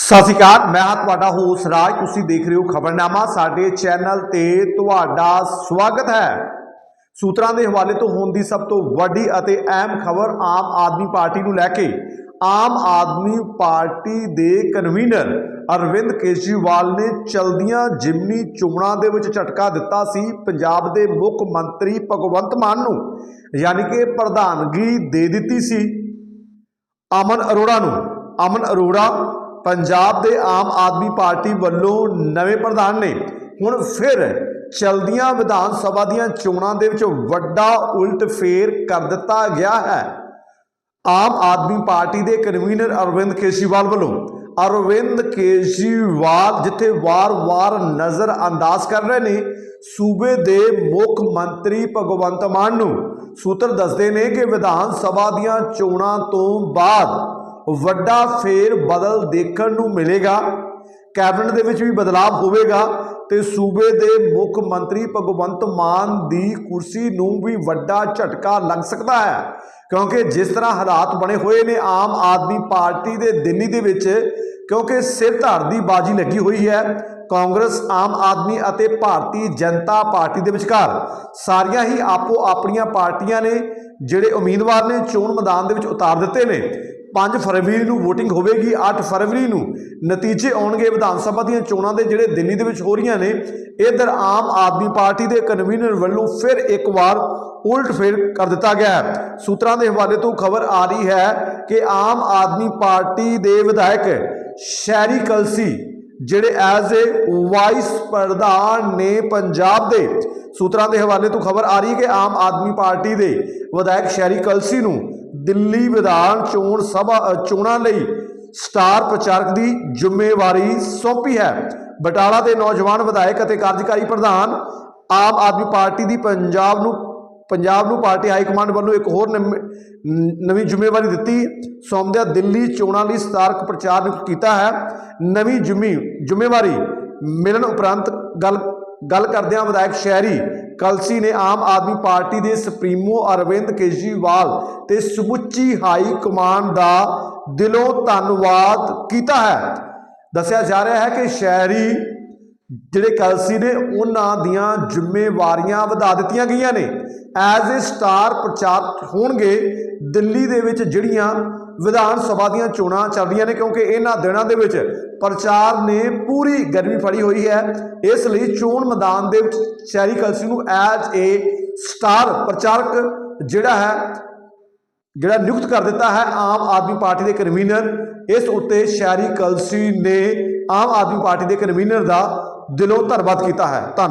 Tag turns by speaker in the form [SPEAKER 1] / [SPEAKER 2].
[SPEAKER 1] ਸਤਿ ਸ਼੍ਰੀ ਅਕਾਲ, ਮੈਂ ਹਾਂ ਤੁਹਾਡਾ ਹੋਸ ਰਾਜ, ਤੁਸੀਂ ਦੇਖ ਰਹੇ ਹੋ ਖਬਰਨਾਮਾ, ਸਾਡੇ ਚੈਨਲ ਤੇ ਤੁਹਾਡਾ ਸਵਾਗਤ ਹੈ। ਸੂਤਰਾਂ ਦੇ ਹਵਾਲੇ ਤੋਂ ਹੋਣ ਦੀ ਸਭ ਤੋਂ ਵੱਡੀ ਅਤੇ ਅਹਿਮ ਖਬਰ ਆਮ ਆਦਮੀ ਪਾਰਟੀ ਨੂੰ ਲੈ ਕੇ, ਆਮ ਆਦਮੀ ਪਾਰਟੀ ਦੇ ਕਨਵੀਨਰ ਅਰਵਿੰਦ ਕੇਜਰੀਵਾਲ ਨੇ ਚਲਦੀਆਂ ਜਿਮਨੀ ਚੋਣਾਂ ਦੇ ਵਿੱਚ ਝਟਕਾ ਦਿੱਤਾ ਸੀ, ਪੰਜਾਬ ਦੇ ਮੁੱਖ ਮੰਤਰੀ ਭਗਵੰਤ ਮਾਨ ਨੂੰ, ਯਾਨੀ ਕਿ ਪ੍ਰਧਾਨਗੀ ਦੇ ਦਿੱਤੀ ਸੀ। ਅਮਨ ਅਰੋੜਾ ਨੂੰ, ਅਮਨ ਅਰੋੜਾ ਪੰਜਾਬ ਦੇ ਆਮ ਆਦਮੀ ਪਾਰਟੀ ਵੱਲੋਂ ਨਵੇਂ ਪ੍ਰਧਾਨ ਨੇ ਹੁਣ ਫਿਰ ਚਲਦੀਆਂ ਵਿਧਾਨ ਸਭਾ ਦੀਆਂ ਚੋਣਾਂ ਦੇ ਵਿੱਚ ਵੱਡਾ ਉਲਟ ਫੇਰ ਕਰ ਦਿੱਤਾ ਗਿਆ ਹੈ। ਆਮ ਆਦਮੀ ਪਾਰਟੀ ਦੇ ਕਨਵੀਨਰ ਅਰਵਿੰਦ ਕੇਜਰੀਵਾਲ ਵੱਲੋਂ ਅਰਵਿੰਦ ਕੇਜਰੀਵਾਲ ਜਿੱਥੇ ਵਾਰ-ਵਾਰ ਨਜ਼ਰ ਅੰਦਾਜ਼ ਕਰ ਰਹੇ ਨੇ, ਸੂਬੇ ਦੇ ਮੁੱਖ ਮੰਤਰੀ ਭਗਵੰਤ ਮਾਨ ਨੂੰ ਸੂਤਰ ਦੱਸਦੇ ਨੇ ਕਿ ਵਿਧਾਨ ਸਭਾ ਦੀਆਂ ਚੋਣਾਂ ਤੋਂ ਬਾਅਦ ਵੱਡਾ ਫੇਰ ਬਦਲ ਦੇਖਣ ਨੂੰ ਮਿਲੇਗਾ, ਕੈਬਨਿਟ ਦੇ ਵਿੱਚ ਵੀ ਬਦਲਾਅ ਹੋਵੇਗਾ ਤੇ ਸੂਬੇ ਦੇ ਮੁੱਖ ਮੰਤਰੀ ਭਗਵੰਤ ਮਾਨ ਦੀ ਕੁਰਸੀ ਨੂੰ ਵੀ ਵੱਡਾ ਝਟਕਾ ਲੱਗ ਸਕਦਾ ਹੈ। ਕਿਉਂਕਿ ਜਿਸ ਤਰ੍ਹਾਂ ਹਾਲਾਤ ਬਣੇ ਹੋਏ ਨੇ ਆਮ ਆਦਮੀ ਪਾਰਟੀ ਦੇ ਦਿੱਲੀ ਦੇ ਵਿੱਚ, ਕਿਉਂਕਿ ਸਿਰ ਧੜ ਦੀ ਬਾਜੀ ਲੱਗੀ ਹੋਈ ਹੈ, ਕਾਂਗਰਸ, ਆਮ ਆਦਮੀ ਅਤੇ ਭਾਰਤੀ ਜਨਤਾ ਪਾਰਟੀ ਦੇ ਵਿਚਕਾਰ, ਸਾਰੀਆਂ ਹੀ ਆਪੋ ਆਪਣੀਆਂ ਪਾਰਟੀਆਂ ਨੇ ਜਿਹੜੇ ਉਮੀਦਵਾਰ ਨੇ ਚੋਣ ਮੈਦਾਨ ਦੇ ਵਿੱਚ ਉਤਾਰ ਦਿੱਤੇ ਨੇ 5 ਫਰਵਰੀ ਨੂੰ VOTING ਹੋਵੇਗੀ 8 ਫਰਵਰੀ ਨੂੰ ਨਤੀਜੇ ਆਉਣਗੇ ਵਿਧਾਨ ਸਭਾ ਦੀਆਂ ਚੋਣਾਂ ਦੇ ਜਿਹੜੇ ਦਿੱਲੀ ਦੇ ਵਿੱਚ ਹੋ ਰਹੀਆਂ ਨੇ, ਇਧਰ ਆਮ ਆਦਮੀ ਪਾਰਟੀ ਦੇ ਕਨਵੀਨਰ ਵੱਲੋਂ ਫਿਰ ਇੱਕ ਵਾਰ ਉਲਟ ਫੇਰ ਕਰ ਦਿੱਤਾ ਗਿਆ ਹੈ। ਸੂਤਰਾਂ ਦੇ ਹਵਾਲੇ ਤੋਂ ਖਬਰ ਆ ਰਹੀ ਹੈ ਕਿ ਆਮ ਆਦਮੀ ਪਾਰਟੀ ਦੇ ਵਿਧਾਇਕ ਸ਼ੈਰੀ ਕਲਸੀ ਜਿਹੜੇ ਐਜ਼ ਏ ਵਾਈਸ ਪ੍ਰਧਾਨ ਨੇ ਪੰਜਾਬ ਦੇ, ਸੂਤਰਾਂ ਦੇ ਹਵਾਲੇ ਤੋਂ ਖਬਰ ਆ ਰਹੀ ਹੈ ਕਿ ਆਮ ਆਦਮੀ ਪਾਰਟੀ ਦੇ ਵਿਧਾਇਕ ਸ਼ਹਿਰੀ ਕਲਸੀ ਨੂੰ ਦਿੱਲੀ ਵਿਧਾਨ ਚੋਣ ਸਭਾ ਚੋਣਾਂ ਲਈ ਸਟਾਰ ਪ੍ਰਚਾਰਕ ਦੀ ਜ਼ਿੰਮੇਵਾਰੀ ਸੌਂਪੀ ਹੈ। ਬਟਾਲਾ ਦੇ ਨੌਜਵਾਨ ਵਿਧਾਇਕ ਅਤੇ ਕਾਰਜਕਾਰੀ ਪ੍ਰਧਾਨ ਆਮ ਆਦਮੀ ਪਾਰਟੀ ਦੀ ਪੰਜਾਬ ਨੂੰ ਪੰਜਾਬ ਨੂੰ ਪਾਰਟੀ ਹਾਈ ਕਮਾਂਡ ਵੱਲੋਂ ਇੱਕ ਹੋਰ ਨ- ਨਵੀਂ ਜ਼ਿੰਮੇਵਾਰੀ ਦਿੱਤੀ। ਸੌਂਪਦਿਆਂ ਦਿੱਲੀ ਚੋਣਾਂ ਲਈ ਸਤਾਰਕ ਪ੍ਰਚਾਰ ਨਿਯੁਕਤ ਕੀਤਾ ਹੈ। ਨਵੀਂ ਜ਼ਿੰਮੀ, ਜ਼ਿੰਮੇਵਾਰੀ ਮਿਲਣ ਉਪਰੰਤ ਗੱਲ ਗੱਲ ਕਰਦਿਆਂ ਵਿਧਾਇਕ ਸ਼ਹਿਰੀ ਕਲਸੀ ਨੇ ਆਮ ਆਦਮੀ ਪਾਰਟੀ ਦੇ ਸੁਪਰੀਮੋ ਅਰਵਿੰਦ ਕੇਜਰੀਵਾਲ ਤੇ ਸਮੁੱਚੀ ਹਾਈ ਕਮਾਂਡ ਦਾ ਦਿਲੋਂ ਧੰਨਵਾਦ ਕੀਤਾ ਹੈ। ਦੱਸਿਆ ਜਾ ਰਿਹਾ ਹੈ ਕਿ ਸ਼ਹਿਰੀ ਜਿਹੜੇ ਕਲਸੀ ਨੇ, ਉਹਨਾਂ ਦੀਆਂ ਜ਼ਿੰਮੇਵਾਰੀਆਂ ਵਧਾ ਦਿੱਤੀਆਂ ਗਈਆਂ ਨੇ। ਐਜ਼ ਅ ਸਟਾਰ ਪ੍ਰਚਾਰਕ ਹੋਣਗੇ, ਦਿੱਲੀ ਦੇ ਵਿੱਚ ਜਿਹੜੀਆਂ ਵਿਧਾਨ ਸਭਾ ਦੀਆਂ ਚੋਣਾਂ ਚੱਲ ਰਹੀਆਂ ਨੇ, ਕਿਉਂਕਿ ਇਹਨਾਂ ਦਿਨਾਂ ਦੇ ਵਿੱਚ ਪ੍ਰਚਾਰ ਨੇ ਪੂਰੀ ਗਰਮੀ ਫੜੀ ਹੋਈ ਹੈ। ਇਸ ਲਈ ਚੋਣ ਮੈਦਾਨ ਦੇ ਵਿੱਚ ਸ਼ਹਿਰੀ ਕਲਸੀ ਨੂੰ ਐਜ਼ ਏ ਸਟਾਰ ਪ੍ਰਚਾਰਕ ਜਿਹੜਾ ਹੈ, ਜਿਹੜਾ ਨਿਯੁਕਤ ਕਰ ਦਿੱਤਾ ਹੈ, ਆਮ ਆਦਮੀ ਪਾਰਟੀ ਦੇ ਕਨਵੀਨਰ। ਇਸ ਉੱਤੇ ਸ਼ਹਿਰੀ ਕਲਸੀ ਨੇ ਆਮ ਆਦਮੀ ਪਾਰਟੀ ਦੇ ਕਨਵੀਨਰ ਦਾ ਦਿਲੋਂ ਧੰਨਵਾਦ ਕੀਤਾ ਹੈ। ਧੰਨਵਾਦ।